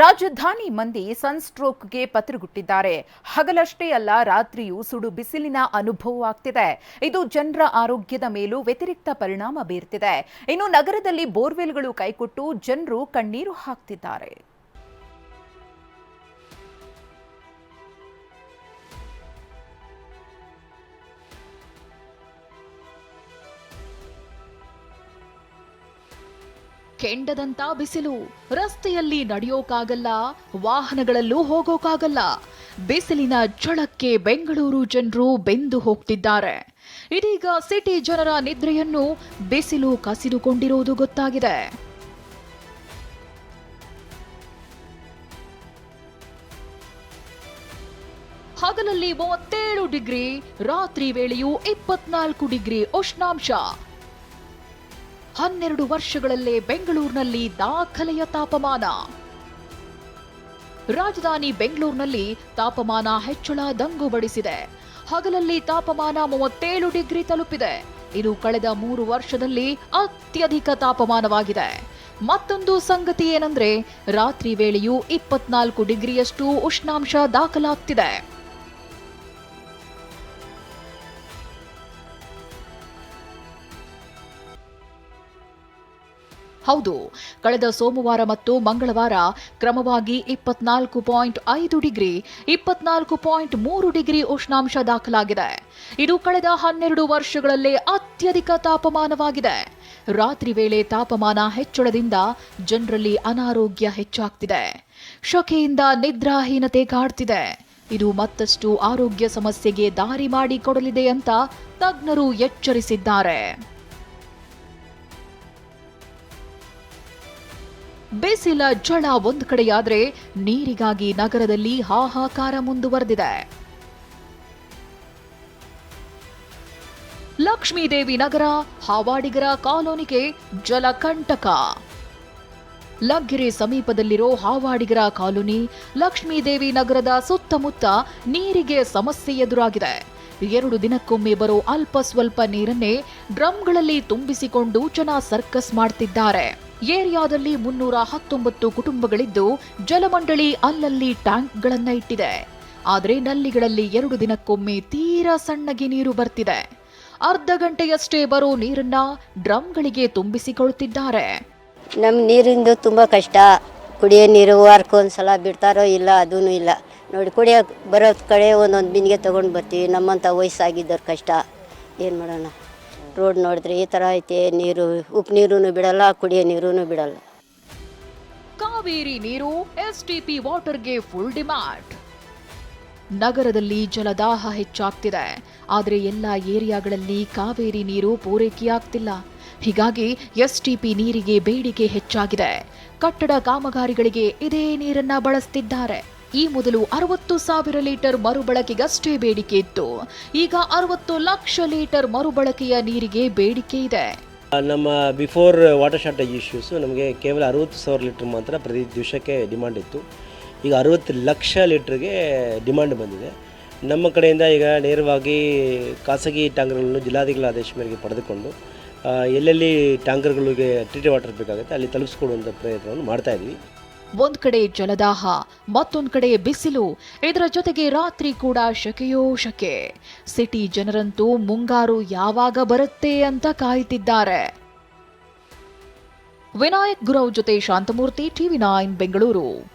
ರಾಜಧಾನಿ ಮಂದಿ ಸನ್ಸ್ಟ್ರೋಕ್ಗೆ ಪತ್ರಗುಟ್ಟಿದ್ದಾರೆ ಹಗಲಷ್ಟೇ ಅಲ್ಲ, ರಾತ್ರಿಯೂ ಸುಡು ಬಿಸಿಲಿನ ಅನುಭವವಾಗ್ತಿದೆ ಇದು ಜನರ ಆರೋಗ್ಯದ ಮೇಲೂ ವ್ಯತಿರಿಕ್ತ ಪರಿಣಾಮ ಬೀರ್ತಿದೆ. ಇನ್ನು ನಗರದಲ್ಲಿ ಬೋರ್ವೆಲ್ಗಳು ಕೈಕೊಟ್ಟು ಜನರು ಕಣ್ಣೀರು ಹಾಕ್ತಿದ್ದಾರೆ. ಕೆಂಡದಂತ ಬಿಸಿಲು. ರಸ್ತೆಯಲ್ಲಿ ನಡೆಯೋಕಾಗಲ್ಲ, ವಾಹನಗಳಲ್ಲೂ ಹೋಗೋಕಾಗಲ್ಲ. ಬಿಸಿಲಿನ ಝಳಕ್ಕೆ ಬೆಂಗಳೂರು ಜನರು ಬೆಂದು ಹೋಗ್ತಿದ್ದಾರೆ. ಇದೀಗ ಸಿಟಿ ಜನರ ನಿದ್ರೆಯನ್ನು ಬಿಸಿಲು ಕಸಿದುಕೊಂಡಿರುವುದು ಗೊತ್ತಾಗಿದೆ. ಹಗಲಲ್ಲಿ ಮೂವತ್ತೇಳು ಡಿಗ್ರಿ, ರಾತ್ರಿ ವೇಳೆಯೂ ಇಪ್ಪತ್ನಾಲ್ಕು ಡಿಗ್ರಿ ಉಷ್ಣಾಂಶ. ಹನ್ನೆರಡು ವರ್ಷಗಳಲ್ಲೇ ಬೆಂಗಳೂರಿನಲ್ಲಿ ದಾಖಲೆಯ ತಾಪಮಾನ. ರಾಜಧಾನಿ ಬೆಂಗಳೂರಿನಲ್ಲಿ ತಾಪಮಾನ ಹೆಚ್ಚಳ ದಂಗು ಬಡಿಸಿದೆ ಹಗಲಲ್ಲಿ ತಾಪಮಾನ ಮೂವತ್ತೇಳು ಡಿಗ್ರಿ ತಲುಪಿದೆ. ಇದು ಕಳೆದ ಮೂರು ವರ್ಷದಲ್ಲಿ ಅತ್ಯಧಿಕ ತಾಪಮಾನವಾಗಿದೆ. ಮತ್ತೊಂದು ಸಂಗತಿ ಏನಂದ್ರೆ, ರಾತ್ರಿ ವೇಳೆಯೂ ಇಪ್ಪತ್ನಾಲ್ಕು ಡಿಗ್ರಿಯಷ್ಟು ಉಷ್ಣಾಂಶ ದಾಖಲಾಗ್ತಿದೆ. ಹೌದು. ಕಳೆದ ಸೋಮವಾರ ಮತ್ತು ಮಂಗಳವಾರ ಕ್ರಮವಾಗಿ ಇಪ್ಪತ್ನಾಲ್ಕು ಪಾಯಿಂಟ್ ಐದು ಡಿಗ್ರಿ, ಇಪ್ಪತ್ನಾಲ್ಕು ಪಾಯಿಂಟ್ ಮೂರು ಡಿಗ್ರಿ ಉಷ್ಣಾಂಶ ದಾಖಲಾಗಿದೆ. ಇದು ಕಳೆದ ಹನ್ನೆರಡು ವರ್ಷಗಳಲ್ಲೇ ಅತ್ಯಧಿಕ ತಾಪಮಾನವಾಗಿದೆ. ರಾತ್ರಿ ವೇಳೆ ತಾಪಮಾನ ಹೆಚ್ಚಳದಿಂದ ಜನರಲ್ಲಿ ಅನಾರೋಗ್ಯ ಹೆಚ್ಚಾಗ್ತಿದೆ. ಶಕೆಯಿಂದ ನಿದ್ರಾಹೀನತೆ ಕಾಡ್ತಿದೆ. ಇದು ಮತ್ತಷ್ಟು ಆರೋಗ್ಯ ಸಮಸ್ಯೆಗೆ ದಾರಿ ಮಾಡಿಕೊಡಲಿದೆ ಅಂತ ತಜ್ಞರು ಎಚ್ಚರಿಸಿದ್ದಾರೆ. ಬೇಸಿಲ ಝಳ ಒಂದು ಕಡೆಯಾದರೆ ನೀರಿಗಾಗಿ ನಗರದಲ್ಲಿ ಹಾಹಾಕಾರ ಮುಂದುವರೆದಿದೆ. ಲಕ್ಷ್ಮೀದೇವಿ ನಗರ, ಹಾವಾಡಿಗರ ಕಾಲೋನಿಗೆ ಜಲಕಂಟಕ ಲಗ್ಗೆರೆ ಸಮೀಪದಲ್ಲಿರೋ ಹಾವಾಡಿಗರ ಕಾಲೋನಿ ಲಕ್ಷ್ಮೀದೇವಿ ನಗರದ ಸುತ್ತಮುತ್ತ ನೀರಿಗೆ ಸಮಸ್ಯೆ ಎದುರಾಗಿದೆ. ಎರಡು ದಿನಕ್ಕೊಮ್ಮೆ ಬರೋ ಅಲ್ಪ ಸ್ವಲ್ಪ ನೀರನ್ನೇ ಡ್ರಮ್ಗಳಲ್ಲಿ ತುಂಬಿಸಿಕೊಂಡು ಜನ ಸರ್ಕಸ್ ಮಾಡ್ತಿದ್ದಾರೆ. ಏರಿಯಾದಲ್ಲಿ ಮುನ್ನೂರ ಹತ್ತೊಂಬತ್ತು ಕುಟುಂಬಗಳಿದ್ದು, ಜಲಮಂಡಳಿ ಅಲ್ಲಲ್ಲಿ ಟ್ಯಾಂಕ್ಗಳನ್ನ ಇಟ್ಟಿದೆ. ಆದರೆ ನಲ್ಲಿಗಳಲ್ಲಿ ಎರಡು ದಿನಕ್ಕೊಮ್ಮೆ ತೀರಾ ಸಣ್ಣಗೆ ನೀರು ಬರ್ತಿದೆ. ಅರ್ಧ ಗಂಟೆಯಷ್ಟೇ ಬರೋ ನೀರನ್ನ ಡ್ರಮ್ಗಳಿಗೆ ತುಂಬಿಸಿಕೊಳ್ತಿದ್ದಾರೆ. ನಮ್ಮ ನೀರಿಂದು ತುಂಬ ಕಷ್ಟ. ಕುಡಿಯೋ ನೀರು ವಾರಕ್ಕೆ ಒಂದ್ಸಲ ಬಿಡ್ತಾರೋ ಇಲ್ಲ ಅದೂ ಇಲ್ಲ. ನೋಡಿ, ಕುಡಿಯೋ ಬರೋ ಕಡೆ ಒಂದೊಂದು ಬಿಂದಿಗೆ ತಗೊಂಡು ಬರ್ತೀವಿ. ನಮ್ಮಂಥ ವಯಸ್ಸಾಗಿದ್ದವ್ರ ಕಷ್ಟ. ಏನು ಮಾಡೋಣ? ರೋಡ್ ನೋಡಿದ್ರೆ ಈ ಥರ ಐತೆ, ನೀರು ಉಪ್ಪು ನೀರು ಬಿಡಲ್ಲ, ಕುಡಿಯೋ ನೀರು ಬಿಡಲ್ಲ. ಕಾವೇರಿ ನೀರು ಎಸ್ಟಿಪಿ ವಾಟರ್ಗೆ ಫುಲ್ ಡಿಮ್ಯಾಂಡ್ ನಗರದಲ್ಲಿ ಜಲದಾಹ ಹೆಚ್ಚಾಗ್ತಿದೆ. ಆದರೆ ಎಲ್ಲ ಏರಿಯಾಗಳಲ್ಲಿ ಕಾವೇರಿ ನೀರು ಪೂರೈಕೆಯಾಗ್ತಿಲ್ಲ. ಹೀಗಾಗಿ ಎಸ್ಟಿಪಿ ನೀರಿಗೆ ಬೇಡಿಕೆ ಹೆಚ್ಚಾಗಿದೆ. ಕಟ್ಟಡ ಕಾಮಗಾರಿಗಳಿಗೆ ಇದೇ ನೀರನ್ನ ಬಳಸ್ತಿದ್ದಾರೆ. ಈ ಮೊದಲು ಅರವತ್ತು ಸಾವಿರ ಲೀಟರ್ ಮರುಬಳಕೆಗಷ್ಟೇ ಬೇಡಿಕೆ ಇತ್ತು. ಈಗ ಅರವತ್ತು ಲಕ್ಷ ಲೀಟರ್ ಮರುಬಳಕೆಯ ನೀರಿಗೆ ಬೇಡಿಕೆ ಇದೆ. ನಮ್ಮ ಬಿಫೋರ್ ವಾಟರ್ ಶಾರ್ಟೇಜ್ ಇಶ್ಯೂಸ್ ನಮಗೆ ಕೇವಲ ಅರವತ್ತು ಸಾವಿರ ಲೀಟರ್ ಮಾತ್ರ ಪ್ರತಿ ದಿವಸಕ್ಕೆ ಡಿಮಾಂಡ್ ಇತ್ತು. ಈಗ ಅರವತ್ತು ಲಕ್ಷ ಲೀಟ್ರಿಗೆ ಡಿಮಾಂಡ್ ಬಂದಿದೆ. ನಮ್ಮ ಕಡೆಯಿಂದ ಈಗ ನೇರವಾಗಿ ಖಾಸಗಿ ಟ್ಯಾಂಕರ್ಗಳನ್ನು ಜಿಲ್ಲಾಧಿಕಾರಿ ಆದೇಶ ಮೇರೆಗೆ ಪಡೆದುಕೊಂಡು ಎಲ್ಲೆಲ್ಲಿ ಟ್ಯಾಂಕರ್ಗಳಿಗೆ ಟ್ರೀಟೆಡ್ ವಾಟರ್ ಬೇಕಾಗುತ್ತೆ ಅಲ್ಲಿ ತಲುಪಿಸ್ಕೊಡುವಂಥ ಪ್ರಯತ್ನವನ್ನು ಮಾಡ್ತಾ ಇದ್ವಿ. ಒಂದ್ ಕಡೆ ಜಲದಾಹ, ಮತ್ತೊಂದ್ ಕಡೆ ಬಿಸಿಲು. ಇದರ ಜೊತೆಗೆ ರಾತ್ರಿ ಕೂಡ ಶಕೆಯೋ ಶಕೆ. ಸಿಟಿ ಜನರಂತೂ ಮುಂಗಾರು ಯಾವಾಗ ಬರುತ್ತೆ ಅಂತ ಕಾಯ್ತಿದ್ದಾರೆ. ವಿನಾಯಕ್ ಗುರವ್ ಜೊತೆ ಶಾಂತಮೂರ್ತಿ ಟಿವಿ ನೈನ್, ಬೆಂಗಳೂರು.